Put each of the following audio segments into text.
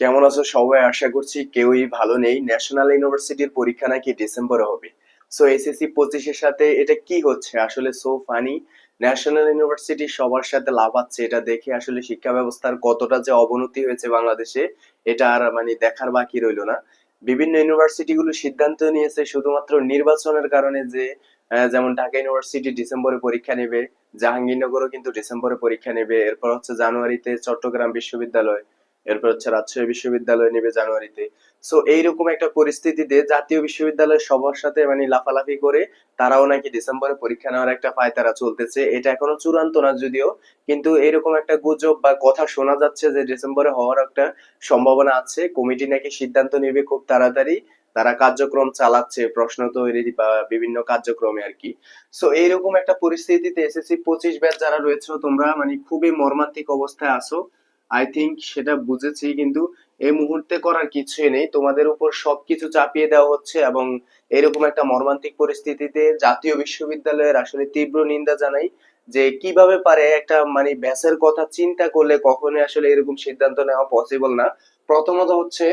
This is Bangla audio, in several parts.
কেমন আছো সবাই? আশা করছি কেউই ভালো নেই। ন্যাশনাল ইউনিভার্সিটির পরীক্ষা নাকি ডিসেম্বরে হবে। সো এসএসসি পঁচিশের সাথে এটা কি হচ্ছে? আসলে সো ফানি ন্যাশনাল ইউনিভার্সিটি সবার সাথে লাভাচ্ছে এটা দেখে। আসলে শিক্ষা ব্যবস্থার কতটা যে অবনতি হয়েছে বাংলাদেশে, এটা আর মানে দেখার বাকি রইল না। বিভিন্ন ইউনিভার্সিটি গুলো সিদ্ধান্ত নিয়েছে শুধুমাত্র নির্বাচনের কারণে যে যেমন ঢাকা ইউনিভার্সিটি ডিসেম্বরে পরীক্ষা নেবে, জাহাঙ্গীরনগরও কিন্তু ডিসেম্বরে পরীক্ষা নেবে। এরপর হচ্ছে জানুয়ারিতে চট্টগ্রাম বিশ্ববিদ্যালয়। এরপর হচ্ছে রাজশাহী বিশ্ববিদ্যালয় নেবে জানুয়ারিতে। সো এইরকম একটা পরিস্থিতিতে জাতীয় বিশ্ববিদ্যালয় সবার সাথে মানে লাফালাফি করে তারাও নাকি ডিসেম্বরে পরীক্ষা নেওয়ার একটা পায়তারা চলতেছে। এটা এখনও চূড়ান্ত না যদিও, কিন্তু এরকম একটা গুজব বা কথা শোনা যাচ্ছে যে ডিসেম্বরে হওয়ার একটা সম্ভাবনা আছে। কমিটি নাকি সিদ্ধান্ত নেবে খুব তাড়াতাড়ি। তারা কার্যক্রম চালাচ্ছে, প্রশ্ন তৈরি বা বিভিন্ন কার্যক্রমে আর কি। সো এইরকম একটা পরিস্থিতিতে এসএসসি পঁচিশ ব্যাচ যারা রয়েছে তোমরা মানে খুবই মর্মান্তিক অবস্থায় আছো। আই থিংক সেটা বুঝেছি, কিন্তু এই মুহূর্তে করার কিছুই নেই। তোমাদের উপর সবকিছু চাপিয়ে দেওয়া হচ্ছে এবং এরকম একটা মর্মান্তিক পরিস্থিতিতে জাতীয় বিশ্ববিদ্যালয়ের আসলে তীব্র নিন্দা জানাই যে কীভাবে পারে একটা মানে ব্যাসের কথা চিন্তা করলে কখনোই আসলে এরকম সিদ্ধান্ত নেওয়া পসিবল না। প্রথমত হচ্ছে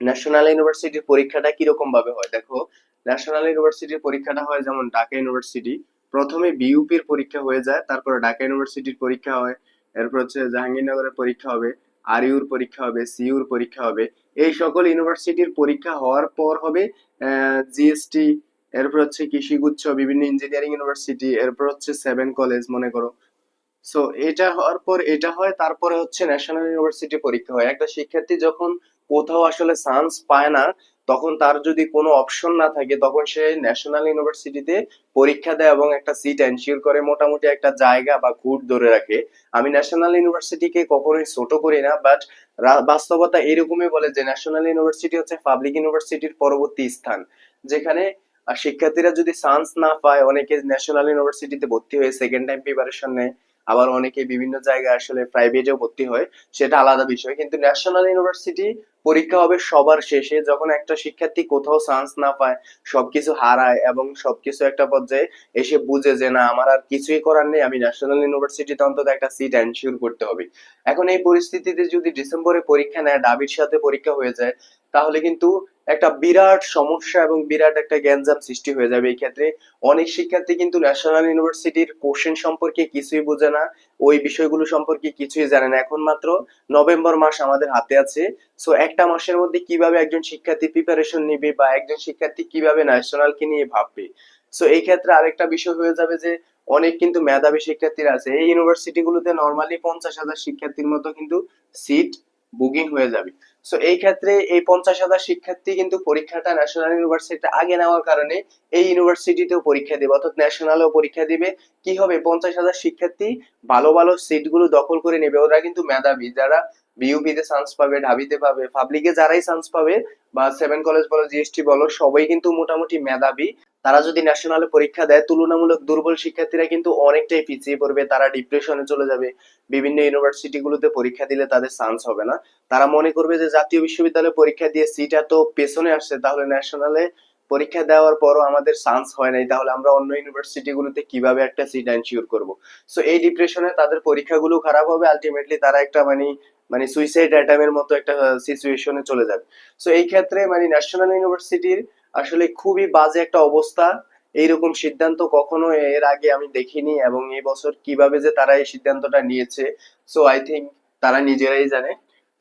ন্যাশনাল ইউনিভার্সিটির পরীক্ষাটা কীরকম ভাবে হয়? দেখো ন্যাশনাল ইউনিভার্সিটির পরীক্ষাটা হয় যেমন ঢাকা ইউনিভার্সিটি প্রথমে বিইউপির পরীক্ষা হয়ে যায়, তারপর ঢাকা ইউনিভার্সিটির পরীক্ষা হয়। এরপর হচ্ছে জাহাঙ্গীরনগরের পরীক্ষা হবে আরইউর পরীক্ষা হবে, সিইউর পরীক্ষা হবে। এই সকল ইউনিভার্সিটির পরীক্ষা হওয়ার পর হবে জিএসটি এরপর হচ্ছে কৃষিগুচ্ছ, বিভিন্ন ইঞ্জিনিয়ারিং ইউনিভার্সিটি এরপর হচ্ছে সেভেন কলেজ মনে করো। সো এটা হওয়ার পর এটা হয়, তারপরে হচ্ছে ন্যাশনাল ইউনিভার্সিটি পরীক্ষা হয়। একটা শিক্ষার্থী যখন কোথাও আসলে চান্স পায় না তখন তার যদি কোনো অপশন না থাকে তখন সে ন্যাশনাল ইউনিভার্সিটিতে পরীক্ষা দেয় এবং একটা সিট এনশিওর করে মোটামুটি একটা জায়গা বা কুট ধরে রাখে। আমি ন্যাশনাল ইউনিভার্সিটিকে কখনোই ছোট করি না বাট বাস্তবতা এরকমই বলে যে ন্যাশনাল ইউনিভার্সিটি হচ্ছে পাবলিক ইউনিভার্সিটির পরবর্তী স্থান যেখানে আহ, শিক্ষার্থীরা যদি চান্স না পায় অনেকে ন্যাশনাল ইউনিভার্সিটিতে ভর্তি হয়ে সেকেন্ড টাইম প্রিপারেশন নেয় আবার অনেকে বিভিন্ন জায়গায় আসলে প্রাইভেটেও ভর্তি হয় সেটা আলাদা বিষয়। কিন্তু ন্যাশনাল ইউনিভার্সিটি পরীক্ষা হবে সবার শেষে, যখন একটা শিক্ষার্থী কোথাও চান্স না পায়, সবকিছু হারায় এবং সবকিছু একটা পর্যায়ে এসে বুঝে যে, না, আমার আর কিছুই করার নেই, আমি ন্যাশনাল ইউনিভার্সিটিতে অন্তত একটা সিট এনশিওর করতে হবে। এখন এই পরিস্থিতিতে যদি ডিসেম্বরে পরীক্ষা নেয় ডাবির সাথে পরীক্ষা হয়ে যায়, তাহলে কিন্তু একটা বিরাট সমস্যা এবং বিরাট একটা গ্যাঞ্জাম সৃষ্টি হয়ে যাবে। এই ক্ষেত্রে অনেক শিক্ষার্থী কিন্তু ন্যাশনাল ইউনিভার্সিটির কোশ্চেন সম্পর্কে কিছুই বোঝে না। ওই বিষয়গুলো সম্পর্কে কিছুই জানে না। এখন মাত্র নভেম্বর মাস আমাদের হাতে আছে। সো একটা মাসের মধ্যে কীভাবে একজন শিক্ষার্থী প্রিপারেশন নিবে বা একজন শিক্ষার্থী কীভাবে ন্যাশনালকে নিয়ে ভাববে? সো এই ক্ষেত্রে আরেকটা বিষয় হয়ে যাবে যে, অনেক কিন্তু মেধাবী শিক্ষার্থীরা আছে। এই ইউনিভার্সিটি গুলোতে নর্মালি পঞ্চাশ হাজার শিক্ষার্থীর মতো কিন্তু সিট বুকিং হয়ে যাবে। সো এই ক্ষেত্রে এই পঞ্চাশ হাজার শিক্ষার্থী কিন্তু পরীক্ষাটা ন্যাশনাল ইউনিভার্সিটিতে আগে নেওয়ার কারণে এই ইউনিভার্সিটিতেও পরীক্ষা দিবে, অর্থাৎ ন্যাশনালেও পরীক্ষা দিবে। কি হবে? পঞ্চাশ হাজার শিক্ষার্থী ভালো ভালো সিটগুলো দখল করে নেবে। ওরা কিন্তু মেধাবী। যারা বিউপিতে চান্স পাবে, ঢাবিতে পাবে পাবলিকে যারাই চান্স পাবে, বা সেভেন কলেজ বলো জিএসটি বলো, সবাই কিন্তু মোটামুটি মেধাবী। তারা যদি ন্যাশনালে পরীক্ষা দেয়, তুলনামূলক দুর্বল শিক্ষার্থীরা কিন্তু অনেকটাই পিছিয়ে পড়বে, তারা ডিপ্রেশনে চলে যাবে। বিভিন্ন ইউনিভার্সিটি গুলোতে পরীক্ষা দিলে তাদের চান্স হবে না। তারা মনে করবে যে, জাতীয় বিশ্ববিদ্যালয়ে পরীক্ষা দিয়ে সিট এত পেছনে আসছে, তাহলে ন্যাশনালে পরীক্ষা দেওয়ার পরও আমাদের চান্স হয় নাই। তাহলে আমরা অন্য ইউনিভার্সিটি গুলোতে কীভাবে একটা সিট এনশিওর করব? সো এই ডিপ্রেশনে তাদের পরীক্ষাগুলো খারাপ হবে আলটিমেটলি তারা একটা মানে মানে সুইসাইড অ্যাটামের মতো একটা সিচুয়েশনে চলে যাবে। সো এই ক্ষেত্রে মানে ন্যাশনাল ইউনিভার্সিটির আসলে খুবই বাজে একটা অবস্থা। এইরকম সিদ্ধান্ত কখনো এর আগে আমি দেখিনি এবং এই বছর কীভাবে যে তারা এই সিদ্ধান্তটা নিয়েছে সো আই থিংক তারা নিজেরাই জানে।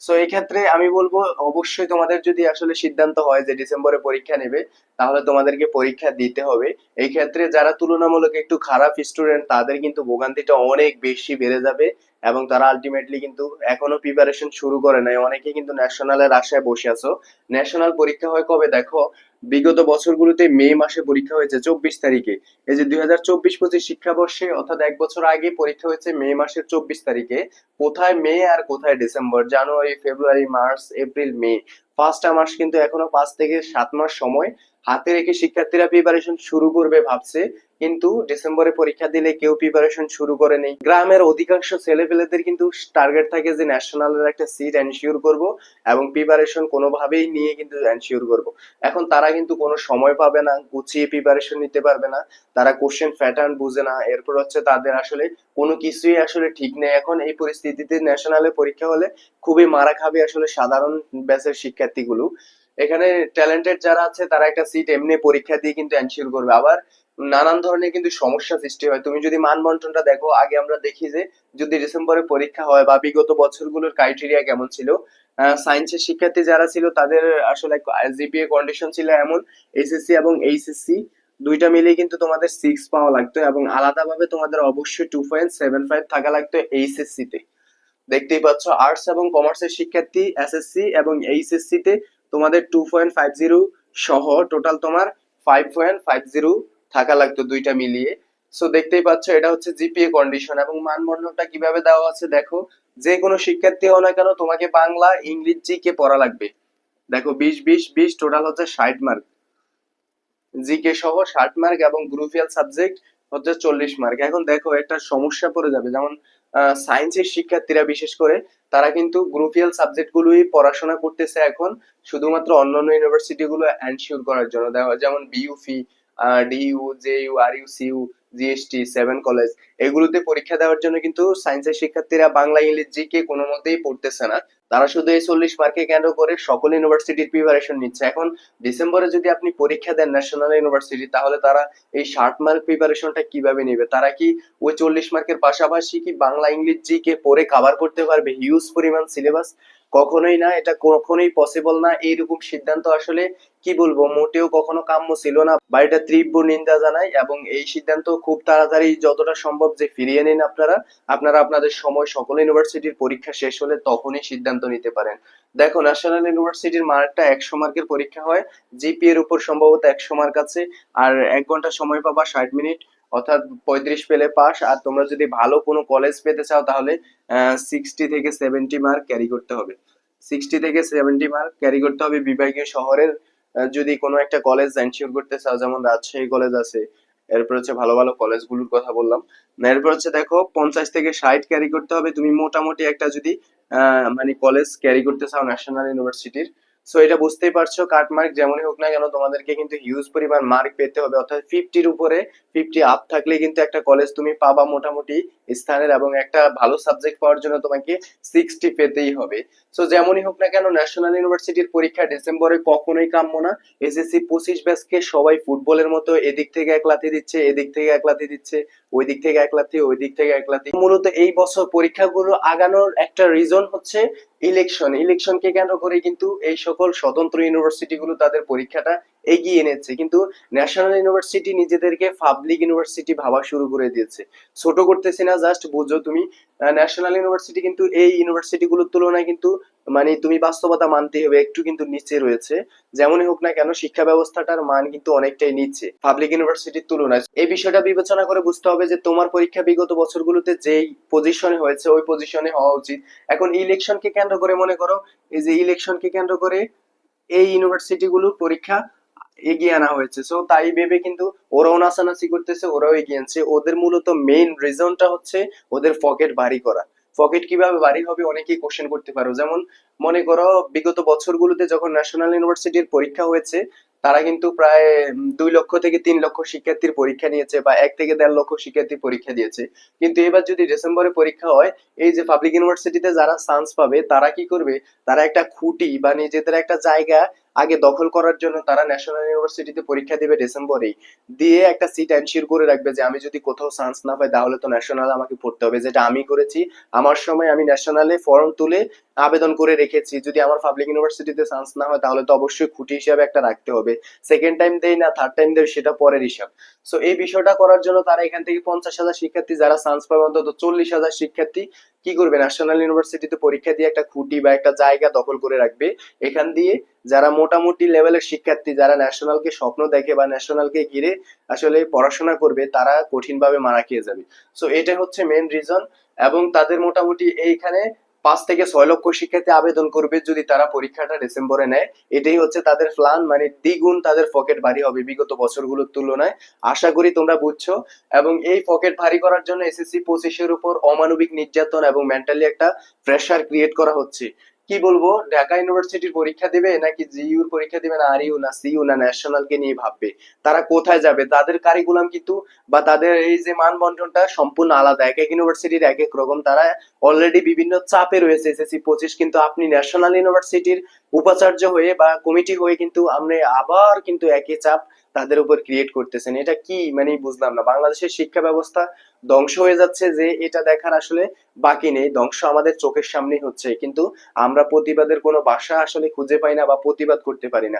সো এই ক্ষেত্রে আমি বলব, অবশ্যই তোমাদের যদি আসলে সিদ্ধান্ত হয় যে ডিসেম্বরে পরীক্ষা নেবে, তাহলে তোমাদেরকে পরীক্ষা দিতে হবে। এই ক্ষেত্রে যারা তুলনামূলক একটু খারাপ স্টুডেন্ট তাদের কিন্তু ভোগান্তিটা অনেক বেশি বেড়ে যাবে। এবং তারা আলটিমেটলি কিন্তু এখনও প্রিপারেশন শুরু করে নাই। অনেকে কিন্তু ন্যাশনালের আশায় বসে আছো। ন্যাশনাল পরীক্ষা হয় কবে? দেখো, বিগত বছরগুলোতে মে মাসে পরীক্ষা হয়েছে চব্বিশ তারিখে। এই যে দুই হাজার চব্বিশ পঁচিশ শিক্ষাবর্ষে, অর্থাৎ এক বছর আগে পরীক্ষা হয়েছে মে মাসের চব্বিশ তারিখে, কোথায় মে আর কোথায় December? January, February, March, April, May. পাঁচটা মাস কিন্তু এখনও পাঁচ থেকে সাত মাস সময়। হাতে রেখে শিক্ষার্থীরা প্রিপারেশন শুরু করবে ভাবছে, কিন্তু ডিসেম্বরে পরীক্ষা দিলে কেউ প্রিপারেশন শুরু করে নেই। গ্রামের অধিকাংশ ছেলেপেলেদের কিন্তু টার্গেট থাকে যে ন্যাশনালের একটা সিট এনশিওর করব এবং প্রিপারেশন কোনোভাবেই নিয়ে কিন্তু এনশিওর করব। এখন তারা কিন্তু কোনো সময় পাবে না, গুছিয়ে প্রিপারেশন নিতে পারবে না, তারা কোশ্চেন প্যাটার্ন বুঝে না। এরপর হচ্ছে তাদের আসলে কোনো কিছুই আসলে ঠিক নেই। এখন এই পরিস্থিতিতে ন্যাশনালে পরীক্ষা হলে খুবই মারা খাবে আসলে সাধারণ ব্যাচের শিক্ষার্থীগুলো। এখানে ট্যালেন্টেড যারা আছে, তারা একটা সিট এমনি পরীক্ষা দিয়ে কিন্তু এনশিওর করবে। আবার নানান ধরনের কিন্তু সমস্যা সৃষ্টি হয়। তুমি যদি মান বন্টনটা দেখো, আগে আমরা দেখি যে যদি ডিসেম্বরে পরীক্ষা হয় বা বিগত বছরগুলোর ক্রাইটেরিয়া কেমন ছিল সায়েন্সের শিক্ষার্থী যারা ছিল, তাদের আসলে জিপিএ কন্ডিশন ছিল এমন এসএসসি এবং এইচএসসি দুইটা মিলিয়ে কিন্তু তোমাদের সিক্স পাওয়া লাগতো এবং আলাদাভাবে তোমাদের অবশ্যই টু পয়েন্ট সেভেন ফাইভ থাকা লাগতো এইচএসসি তে। দেখতেই পাচ্ছ আর্টস এবং কমার্সের শিক্ষার্থী এসএসসি এবং এইচএসসি তে তোমাদের টু পয়েন্ট ফাইভ জিরো সহ টোটাল তোমার ফাইভ পয়েন্ট ফাইভ জিরো থাকা লাগতো দুইটা মিলিয়ে। সো দেখতেই পাচ্ছ, এটা হচ্ছে জিপিএ কন্ডিশন এবং মানবন্ধনটা কীভাবে দেওয়া আছে দেখো। যে কোনো শিক্ষার্থী হও না কেন, তোমাকে বাংলা, ইংলিশ জিকে পড়া লাগবে। দেখো, বিশ বিশ বিশ টোটাল হচ্ছে ষাট মার্ক জিকে সহ ষাট মার্ক এবং গ্রুপিয়াল সাবজেক্ট হচ্ছে চল্লিশ মার্ক এখন দেখো, একটা সমস্যা পড়ে যাবে। যেমন সায়েন্সের শিক্ষার্থীরা, বিশেষ করে, তারা কিন্তু গ্রুপিয়াল সাবজেক্ট গুলোই পড়াশোনা করতেছে এখন, শুধুমাত্র অন্যান্য ইউনিভার্সিটি গুলো এনশিওর করার জন্য। যেমন BUP DU JU RU CU GST seven college এগুলোতে পরীক্ষা দেওয়ার জন্য কিন্তু সায়েন্সের শিক্ষার্থীরা বাংলা, ইংলিশ জিকে কোনো মতেই পড়তেছে না। তারা শুধু এই চল্লিশ মার্কে কেন্দ্র করে সকল ইউনিভার্সিটির প্রিপারেশন নিচ্ছে। এখন ডিসেম্বরে যদি আপনি পরীক্ষা দেন ন্যাশনাল ইউনিভার্সিটি তাহলে তারা এই ষাট মার্ক প্রিপারেশনটা কীভাবে নেবে? তারা কি ওই চল্লিশ মার্কের পাশাপাশি কি বাংলা, ইংলিশ জিকে পড়ে কাভার করতে পারবে? হিউজ পরিমাণ সিলেবাস কখনোই না, এটা কখনোই পসিবল না। এইরকম সিদ্ধান্ত আসলে কি বলব, মোটেও কখনো কাম্য ছিল না। বাড়িটা তীব্র নিন্দা জানাই এবং এই সিদ্ধান্ত খুব তাড়াতাড়ি যতটা সম্ভব যে ফিরিয়ে নিন আপনারা। আপনারা আপনাদের সময় সকল ইউনিভার্সিটির পরীক্ষা শেষ হলে তখনই সিদ্ধান্ত নিতে পারেন। দেখো ন্যাশনাল ইউনিভার্সিটির মার্কটা একশো মার্কের পরীক্ষা হয়। জিপি এর উপর সম্ভবত একশো মার্ক আছে। আর এক ঘণ্টা সময় পাবা, ষাট মিনিট। অর্থাৎ পঁয়ত্রিশ পেলে পাস। আর তোমরা যদি ভালো কোনো কলেজ পেতে চাও তাহলে সিক্সটি থেকে সেভেন্টি মার্ক ক্যারি করতে হবে। সিক্সটি থেকে সেভেন্টি মার্ক ক্যারি করতে হবে বিভাগীয় শহরের যদি কোনো একটা কলেজ এনশিওর করতে চাও, যেমন রাজশাহী কলেজ আছে, এরপর হচ্ছে ভালো ভালো কলেজগুলোর কথা বললাম এরপর হচ্ছে দেখো পঞ্চাশ থেকে ষাট ক্যারি করতে হবে, তুমি মোটামুটি একটা যদি মানে কলেজ ক্যারি করতে চাও ন্যাশনাল ইউনিভার্সিটির সো এটা বুঝতেই পারছ কাট মার্ক যেমনই হোক না কেন, তোমাদেরকে কিন্তু হিউজ পরিমাণ মার্ক পেতে হবে। অর্থাৎ ফিফটির উপরে ফিফটি আপ থাকলে কিন্তু একটা কলেজ তুমি পাবা মোটামুটি স্থানের এবং একটা ভালো সাবজেক্ট পাওয়ার জন্য তোমাকে সিক্সটি পেতেই হবে। সো যেমনই হোক না কেন ন্যাশনাল ইউনিভার্সিটির পরীক্ষা ডিসেম্বরে কখনোই কাম্য না। এসএসসি পঁচিশ ব্যাচকে সবাই ফুটবলের মতো এদিক থেকে এক লাথি দিচ্ছে, এদিক থেকে এক লাথি দিচ্ছে, ওই দিক থেকে এক লাথি, ওই দিক থেকে এক লাথি। মূলত এই বছর পরীক্ষাগুলো আগানোর একটা রিজন হচ্ছে ইলেকশন ইলেকশনকে কেন্দ্র করে কিন্তু এই সকল স্বতন্ত্র ইউনিভার্সিটিগুলো তাদের পরীক্ষাটা এগিয়ে এনেছে। কিন্তু ন্যাশনাল ইউনিভার্সিটি নিজেদেরকে পাবলিক ইউনিভার্সিটি ভাবা শুরু করে দিয়েছে। ছোট করতেছি না জাস্ট বুঝো তুমি। ন্যাশনাল ইউনিভার্সিটি কিন্তু এই ইউনিভার্সিটিগুলোর তুলনায় কিন্তু মানে তুমি বাস্তবতা মানতে হবে, একটু কিন্তু নিচে রয়েছে। যেমনই হোক না কেন, শিক্ষা ব্যবস্থাটার মান কিন্তু অনেকটাই নিচে পাবলিক ইউনিভার্সিটির তুলনায়। এই বিষয়টা বিবেচনা করে বুঝতে হবে যে, তোমার পরীক্ষা বিগত বছরগুলোতে যেই পজিশনে হয়েছে, ওই পজিশনে হওয়া উচিত। এখন ইলেকশনকে কেন্দ্র করে মনে করো, এই যে ইলেকশনকে কেন্দ্র করে এই ইউনিভার্সিটিগুলোর পরীক্ষা এগিয়ে আনা হয়েছে। সো তাই ভেবে কিন্তু ওরাও নাচানাচি করতেছে, ওরাও এগিয়ে আনছে। ওদের মূলত মেইন রিজনটা হচ্ছে ওদের পকেট ভারী করা। পকেট কীভাবে বাড়ি হবে অনেকেই কোশ্চেন করতে পারো। যেমন, মনে করো, বিগত বছরগুলোতে যখন ন্যাশনাল ইউনিভার্সিটির পরীক্ষা হয়েছে, তারা কিন্তু প্রায় দুই লক্ষ থেকে তিন লক্ষ শিক্ষার্থীর পরীক্ষা নিয়েছে বা এক থেকে দেড় লক্ষ শিক্ষার্থী পরীক্ষা দিয়েছে। কিন্তু এবার যদি ডিসেম্বরে পরীক্ষা হয়, এই যে পাবলিক ইউনিভার্সিটিতে যারা চান্স পাবে, তারা কি করবে? তারা একটা খুঁটি বা নিজেদের একটা জায়গা আগে দখল করার জন্য তারা ন্যাশনাল ইউনিভার্সিটিতে পরীক্ষা দিবে ডিসেম্বরেই দিয়ে একটা সিট এনশিওর করে রাখবে যে, আমি যদি কোথাও চান্স না পাই, তাহলে তো ন্যাশনাল আমাকে পড়তে হবে। যেটা আমি করেছি। আমার সময় আমি ন্যাশনালে ফর্ম তুলে আবেদন করে রেখেছি। যদি আমার পাবলিক ইউনিভার্সিটিতে চান্স না হয়, তাহলে তো অবশ্যই খুঁটি হিসাবে একটা রাখতে হবে। সেকেন্ড টাইম দেই না থার্ড টাইম দেয়, সেটা পরের হিসাব। সো এই বিষয়টা করার জন্য তারা এখান থেকে পঞ্চাশ হাজার শিক্ষার্থী, যারা চান্স পাবে অন্তত চল্লিশ হাজার শিক্ষার্থী কি করবে? ন্যাশনাল ইউনিভার্সিটিতে পরীক্ষা দিয়ে একটা খুঁটি বা একটা জায়গা দখল করে রাখবে। এখান দিয়ে যারা মোটামুটি লেভেলের শিক্ষার্থী, যারা ন্যাশনালকে স্বপ্ন দেখে বা ন্যাশনালকে ঘিরে আসলে পড়াশোনা করবে, তারা কঠিনভাবে মারা খেয়ে যাবে। সো এটা হচ্ছে মেন রিজন এবং তাদের মোটামুটি এইখানে পাঁচ থেকে ছয় লক্ষ শিক্ষার্থী আবেদন করবে যদি তারা পরীক্ষাটা ডিসেম্বরে নেয়। এটাই হচ্ছে তাদের প্ল্যান মানে দ্বিগুণ তাদের পকেট ভারী হবে বিগত বছরগুলোর তুলনায়। আশা করি তোমরা বুঝছ। এবং এই পকেট ভারী করার জন্য এসএসসি পঁচিশের উপর অমানবিক নির্যাতন এবং মেন্টালি একটা প্রেশার ক্রিয়েট করা হচ্ছে। কি বলব, ঢাকা ইউনিভার্সিটির পরীক্ষা দিবে নাকি জিইউর পরীক্ষা দিবে না আরইউ না, সিইউ না ন্যাশনাল কে নিয়ে ভাববে? তারা কোথায় যাবে? তাদের কারিকুলাম কিন্তু বা তাদের এই যে মানবন্টনটা সম্পূর্ণ আলাদা। এক এক ইউনিভার্সিটির এক এক রকম। তারা অলরেডি বিভিন্ন চাপে রয়েছে এসএসসি পঁচিশ, কিন্তু আপনি ন্যাশনাল ইউনিভার্সিটির উপাচার্য হয়ে বা কমিটি হয়ে কিন্তু আপনি আবার কিন্তু একই চাপ তাদের উপর ক্রিয়েট করতেছেন। এটা কি? মানে বুঝলাম না। বাংলাদেশের শিক্ষা ব্যবস্থা ধ্বংস হয়ে যাচ্ছে যে এটা দেখার আসলে বাকি নেই। ধ্বংস আমাদের চোখের সামনেই হচ্ছে। কিন্তু আমরা প্রতিবাদের কোনো বাসা আসলে খুঁজে পাই না বা প্রতিবাদ করতে পারি না।